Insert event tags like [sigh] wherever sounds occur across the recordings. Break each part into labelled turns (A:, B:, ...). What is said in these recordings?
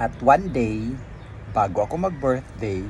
A: At one day, bago ako mag-birthday,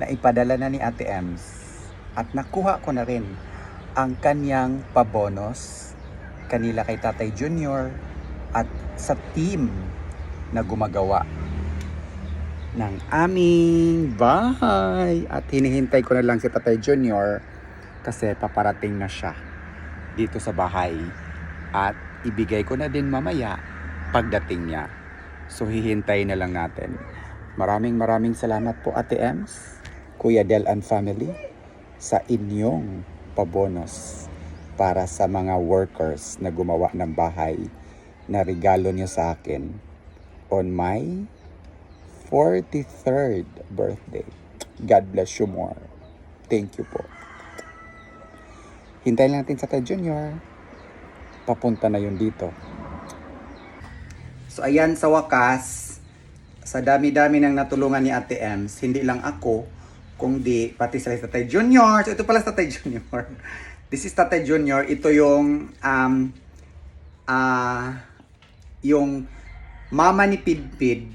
A: naipadala na ni Ate Ems at nakuha ko na rin ang kanyang pabonos kanila kay Tatay Junior at sa team na gumagawa ng aming bahay. At hinihintay ko na lang si Tatay Junior kasi paparating na siya dito sa bahay. At ibigay ko na din mamaya pagdating niya. So hihintayin na lang natin. Maraming maraming salamat po Ate Ems, Kuya Del and family sa inyong pabonos para sa mga workers na gumawa ng bahay na regalo niyo sa akin on my 43rd birthday. God bless you more. Thank you po. Hintayin natin sa Ted Junior. Papunta na yun dito. So ayan sa wakas, sa dami-dami ng natulungan ni Ate Ems, hindi lang ako, kundi pati sila sa Tatay Junior. So ito pala sa Tatay Junior. [laughs] This is Tatay Junior. Ito yung um ah yung mama ni Pidpid.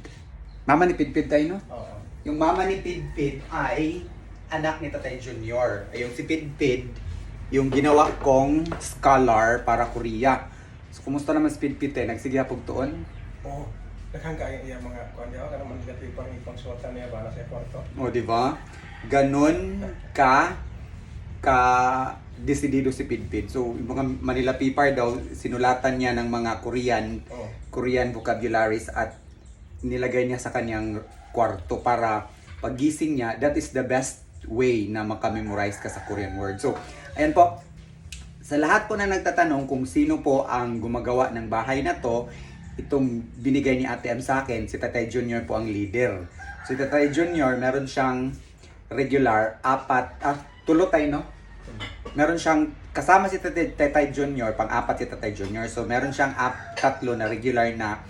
A: Mama ni Pidpid tayo, no?
B: Oo.
A: Yung mama ni Pidpid ay anak ni Tatay Junior. Ay yung si Pidpid, yung ginawa kong scholar para Korea. So, kumusta naman si Pidpid eh? Nagsigya pagtuon?
B: Oo. Daghang kaya iya mga kuan diha kana man negative pang ipang suwatan niya bala sa kwarto.
A: O, di ba? Ganon ka ka desidido si Pidpid. So, yung mga Manila Pipar daw, sinulatan niya ng mga Korean
B: Oo.
A: Korean vocabularies at nilagay niya sa kanyang kwarto para pagising niya, that is the best way na makamemorize ka sa Korean word. So, ayan po. Sa lahat po na nagtatanong kung sino po ang gumagawa ng bahay na to, itong binigay ni Ate M sa akin, si Tatay Junior po ang leader. Si Tatay Junior, meron siyang regular, apat, ah, tulo tayo, no? meron siyang kasama si Tatay, Tatay Junior, pang-apat si Tatay Junior. So meron siyang ap, tatlo na regular na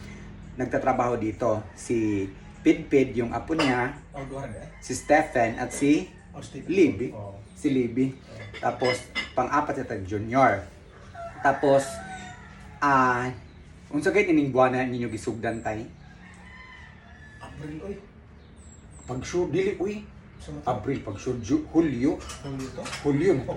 A: nagtatrabaho dito. Si Pidpid, yung apo niya,
B: duha eh.
A: si Stephen at si
B: Steve.
A: Libby.
B: Oo.
A: Si Libby. Tapos pang-apat si Tatay Junior. Tapos ah unsa gay ining buwan na ninyo gisugdan tay?
B: April oy.
A: Pag sure dili
B: mata.
A: April pag sure Ju- Hulyo.
B: Hulyo to.
A: Hulyo na to.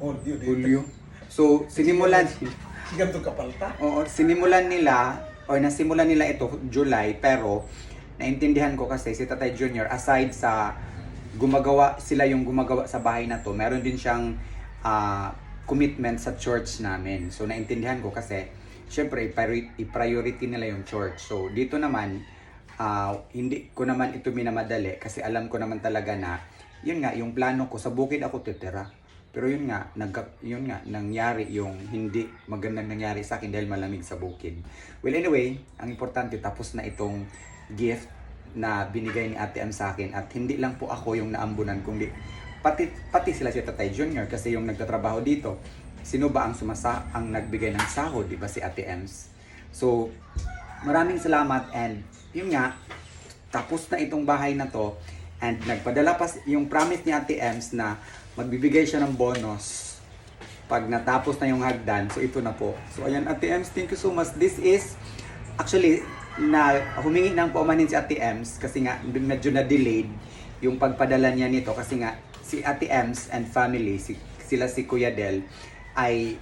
B: Hulyo dito. [laughs]
A: Hulyo. So sinimulan [laughs]
B: Ganto kapalta.
A: Oo, sinimulan nila or nasimulan nila ito July pero naintindihan ko kasi si Tatay Junior aside sa gumagawa sila yung gumagawa sa bahay na to, meron din siyang ah, commitment sa church namin. So naintindihan ko kasi syempre i-priori- i-priority nila yung church. So dito naman ah, hindi ko naman ito minamadali kasi alam ko naman talaga na yun nga yung plano ko sa bukid ako titira. Pero yun nga, nag, yun nga, nangyari yung hindi magandang nangyari sa akin dahil malamig sa bukid. Well, anyway, ang importante, tapos na itong gift na binigay ni Ate Am sa akin at hindi lang po ako yung naambunan kundi pati pati sila si Tatay Junior kasi yung nagtatrabaho dito sino ba ang sumasa ang nagbigay ng sahod di ba si Ate Ems so maraming salamat and yun nga tapos na itong bahay na to and nagpadala pa yung promise ni Ate Ems na magbibigay siya ng bonus pag natapos na yung hagdan. So ito na po. So ayan Ate Ems, thank you so much. This is actually na humingi ng paumanin si Ate Ems kasi nga medyo na delayed yung pagpadala niya nito kasi nga si Ate Ems and family si, sila si Kuya Del ay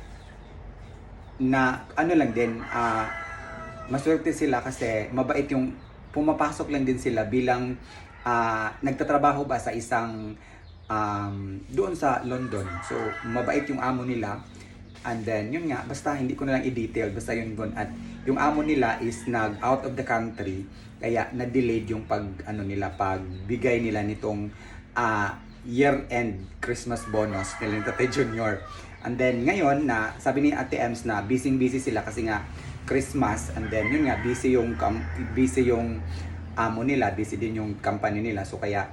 A: na ano lang din ah maswerte sila kasi mabait yung pumapasok lang din sila bilang ah, nagtatrabaho ba sa isang um, doon sa London. So mabait yung amo nila. And then yun nga basta hindi ko na lang i-detail basta yun gon at yung amo nila is nag out of the country kaya na-delayed yung pag ano nila pagbigay nila nitong ah, year-end Christmas bonus nila ni Tate Junior. And then ngayon na sabi ni Ate Ems na busy busy sila kasi nga Christmas and then yun nga busy yung busy yung amo nila, busy din yung company nila. So kaya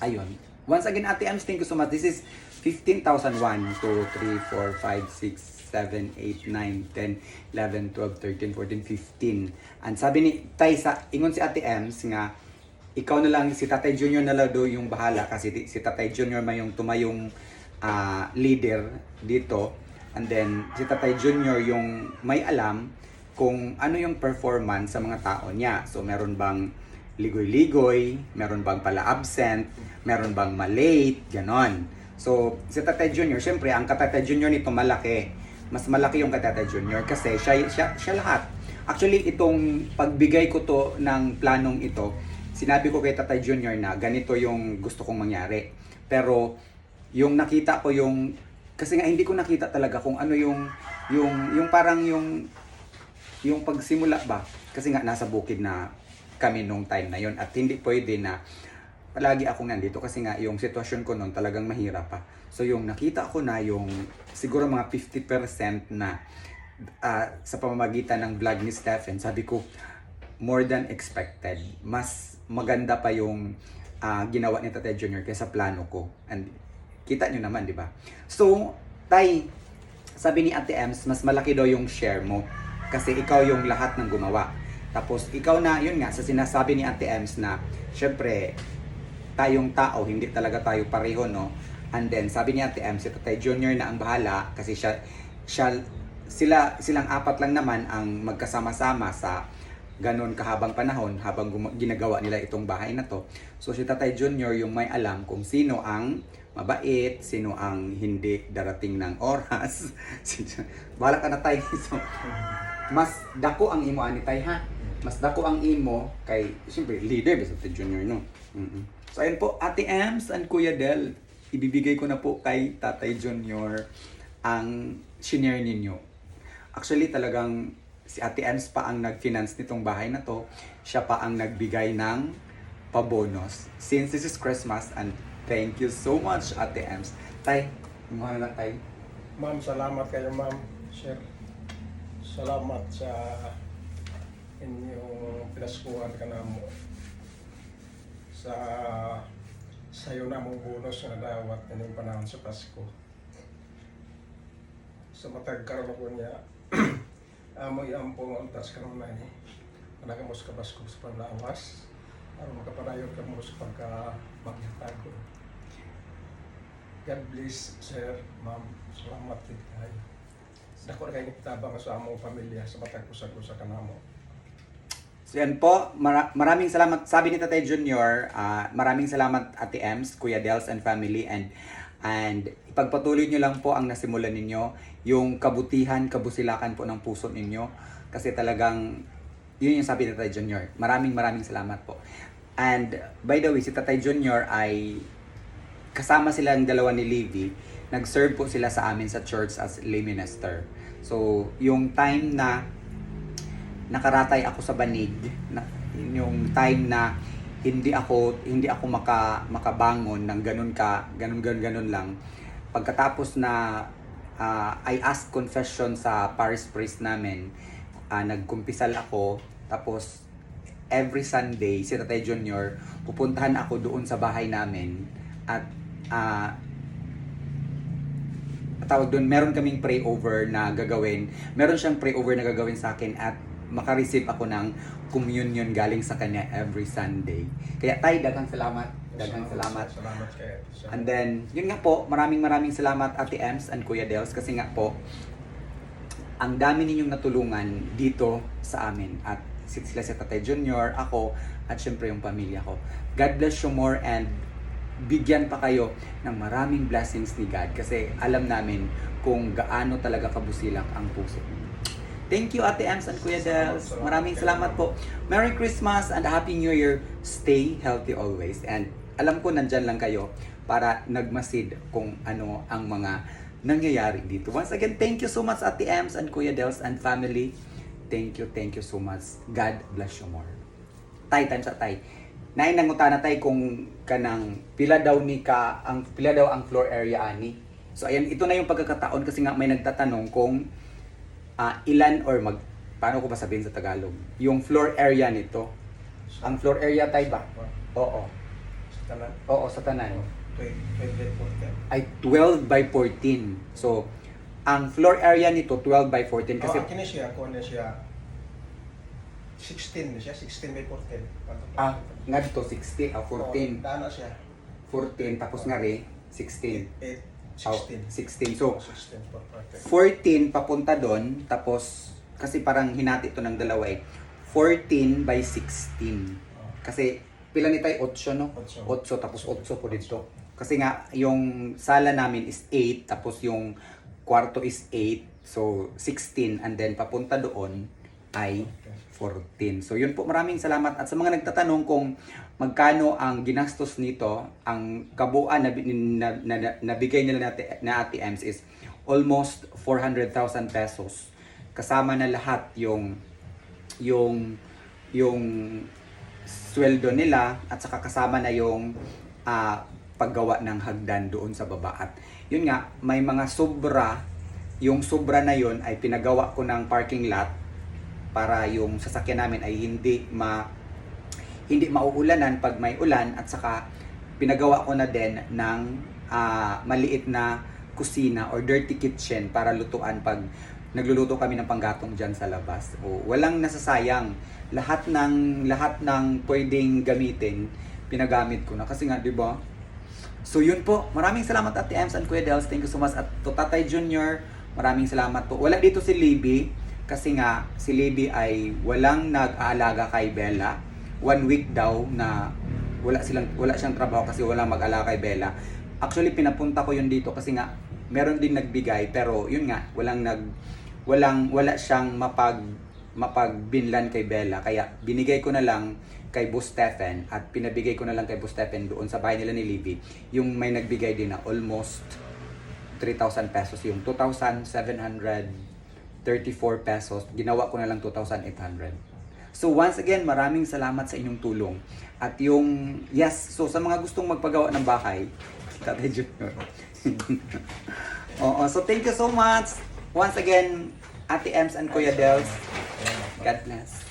A: ayun. Once again Ate Ems, thank you so much. This is 15,001, 2, 3, 4, 5, 6, 7, 8, 9, 10, 11, 12, 13, 14, 15. And sabi ni Tay sa ingon si Ate Ems nga ikaw na lang si Tatay Junior na lang daw yung bahala kasi si Tatay Junior may yung tumayong ah, leader dito and then si Tatay Junior yung may alam kung ano yung performance sa mga tao niya. So meron bang ligoy-ligoy, meron bang pala absent, meron bang malate, ganon. So, si Tatay Junior, syempre, ang Tatay Junior nito malaki. Mas malaki yung Tatay Junior kasi siya, siya, siya lahat. Actually, itong pagbigay ko to ng planong ito, sinabi ko kay Tatay Junior na ganito yung gusto kong mangyari. Pero, yung nakita ko yung, kasi nga hindi ko nakita talaga kung ano yung, yung, yung parang yung, yung pagsimula ba. Kasi nga nasa bukid na kami nung time na yon at hindi pwede na palagi ako nandito kasi nga yung sitwasyon ko noon talagang mahirap pa. So yung nakita ko na yung siguro mga 50% na ah, sa pamamagitan ng vlog ni Stephen, sabi ko more than expected. Mas maganda pa yung ah, ginawa ni Tate Junior kaysa plano ko. And kita nyo naman, di ba? So, Tay, sabi ni Ate Ems, mas malaki daw yung share mo kasi ikaw yung lahat ng gumawa. Tapos ikaw na, yun nga, sa sinasabi ni Ate Ems na, syempre, tayong tao, hindi talaga tayo pareho, no? And then, sabi ni Ate Ems, si Tatay Junior na ang bahala kasi siya, siya, sila, silang apat lang naman ang magkasama-sama sa ganon kahabang panahon habang ginagawa nila itong bahay na to. So si Tatay Junior yung may alam kung sino ang mabait, sino ang hindi darating ng oras. [laughs] Bala ka na tayo. [laughs] So, mas dako ang imo ani tay ha. Mas dako ang imo kay siyempre leader bisa Tatay Junior no. mm So ayun po Ate Ems and Kuya Del, ibibigay ko na po kay Tatay Junior ang shinare ninyo. Actually talagang si Ate Ems pa ang nag-finance nitong bahay na to. Siya pa ang nagbigay ng pabonos. Since this is Christmas and thank you so much Ate Ems. Tay, mo na tay.
B: Ma'am, salamat kayo ma'am. Sir, salamat sa inyong pinaskuhan ka na mo. Sa sayo na mong bonus na dawat inyong panahon sa Pasko. Sa matag karon ko niya, amoy ampong ang tas karon na ni. Kanaka mo sa kabasko sa panlawas. Aron makapadayon ka mo sa pagka maghitag ko. God bless, sir, ma'am. Salamat din kayo. Dako na kayo tabang sa among pamilya sa matag sa sa kanamo.
A: So yan po, mara- maraming salamat. Sabi ni Tatay Junior, ah, maraming salamat Ate Ems, Kuya Dels and family and and ipagpatuloy nyo lang po ang nasimulan ninyo, yung kabutihan, kabusilakan po ng puso ninyo kasi talagang yun yung sabi ni Tatay Junior. Maraming maraming salamat po. And by the way, si Tatay Junior ay kasama silang dalawa ni Livy, nag-serve po sila sa amin sa church as lay minister. So, yung time na nakaratay ako sa banig, na, yung time na hindi ako hindi ako maka makabangon ng ganun ka ganun ganun ganun lang pagkatapos na ah, I asked confession sa parish priest namin ah, nagkumpisal ako tapos every Sunday si Tatay Junior pupuntahan ako doon sa bahay namin at ah, tawag doon, meron kaming pray over na gagawin. Meron siyang pray over na gagawin sa akin at makareceive ako ng communion galing sa kanya every Sunday. Kaya tay, daghang salamat. Daghang salamat.
B: Salamat kayo. sir.
A: And then, yun nga po, maraming maraming salamat Ate Ems and Kuya Dels kasi nga po, ang dami ninyong natulungan dito sa amin at si- sila si Tatay Junior, ako, at syempre yung pamilya ko. God bless you more and bigyan pa kayo ng maraming blessings ni God kasi alam namin kung gaano talaga kabusilak ang puso ninyo. Thank you Ate Ems and Kuya Dels. Maraming salamat po. Merry Christmas and Happy New Year. Stay healthy always. And alam ko nandyan lang kayo para nagmasid kung ano ang mga nangyayari dito. Once again, thank you so much Ate Ems and Kuya Dels and family. Thank you, thank you so much. God bless you more. Tay, tan sa tay. Nain nangutan na tay kung kanang pila daw ni ka ang pila daw ang floor area ani. So ayan, ito na yung pagkakataon kasi nga may nagtatanong kung ah, ilan or mag paano ko ba sabihin sa Tagalog? Yung floor area nito. Ang floor area tay ba? Oo.
B: Tanan.
A: Oo, sa tanan.
B: 20
A: Ay 12 by 14. So ang floor area nito 12 by 14
B: kasi oh, kini siya, kuha na siya 16 na siya, 16 by 14.
A: ah nga dito 60 ah 14.
B: Dana siya.
A: 14 tapos nga re 16.
B: 8,
A: Oh,
B: 16.
A: 16. So
B: 16 per parte.
A: 14 papunta doon, tapos kasi parang hinati to ng dalawa eh. 14 by 16. Kasi pila ni tayo 8 no?
B: Otso.
A: 8 tapos 8 po dito. Kasi nga yung sala namin is 8 tapos yung kwarto is 8. So 16 and then papunta doon ay 14. So yun po, maraming salamat. At sa mga nagtatanong kung magkano ang ginastos nito, ang kabuuan na, na, na, na, nabigay nila natin, na Ate Ems is almost 400,000 pesos. Kasama na lahat yung yung yung sweldo nila at saka kasama na yung ah, paggawa ng hagdan doon sa baba. At yun nga, may mga sobra, yung sobra na yun ay pinagawa ko ng parking lot para yung sasakyan namin ay hindi ma hindi mauulanan pag may ulan at saka pinagawa ko na din ng ah, maliit na kusina or dirty kitchen para lutuan pag nagluluto kami ng panggatong diyan sa labas. O walang nasasayang. Lahat ng lahat ng pwedeng gamitin pinagamit ko na kasi nga 'di ba? So yun po, maraming salamat Ate Ems and Kuya Dels. Thank you so much. At to Tatay Junior, maraming salamat po. Wala dito si Libby kasi nga si Libby ay walang nag-aalaga kay Bella. One week daw na wala silang wala siyang trabaho kasi walang mag-alaga kay Bella. Actually pinapunta ko yun dito kasi nga meron din nagbigay pero yun nga walang nag walang wala siyang mapag mapagbinlan kay Bella. Kaya binigay ko na lang kay Boss Stephen at pinabigay ko na lang kay Boss Stephen doon sa bahay nila ni Libby. Yung may nagbigay din na almost 3,000 pesos. Yung 2,734 pesos. Ginawa ko na lang 2,800 so once again maraming salamat sa inyong tulong. At yung yes so sa mga gustong magpagawa ng bahay Tatay Junior. [laughs] Oo, so thank you so much. Once again Ate Ems and Kuya Dels God bless.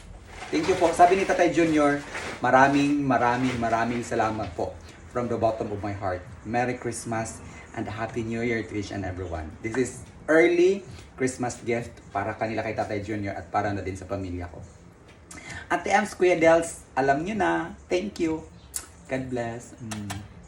A: Thank you po. Sabi ni Tatay Junior, maraming maraming maraming salamat po from the bottom of my heart. Merry Christmas and Happy New Year to each and everyone. This is early Christmas gift para kanila kay Tatay Junior at para na din sa pamilya ko. Ate Ems, Kuya Dels, alam nyo na. Thank you. God bless. Mm.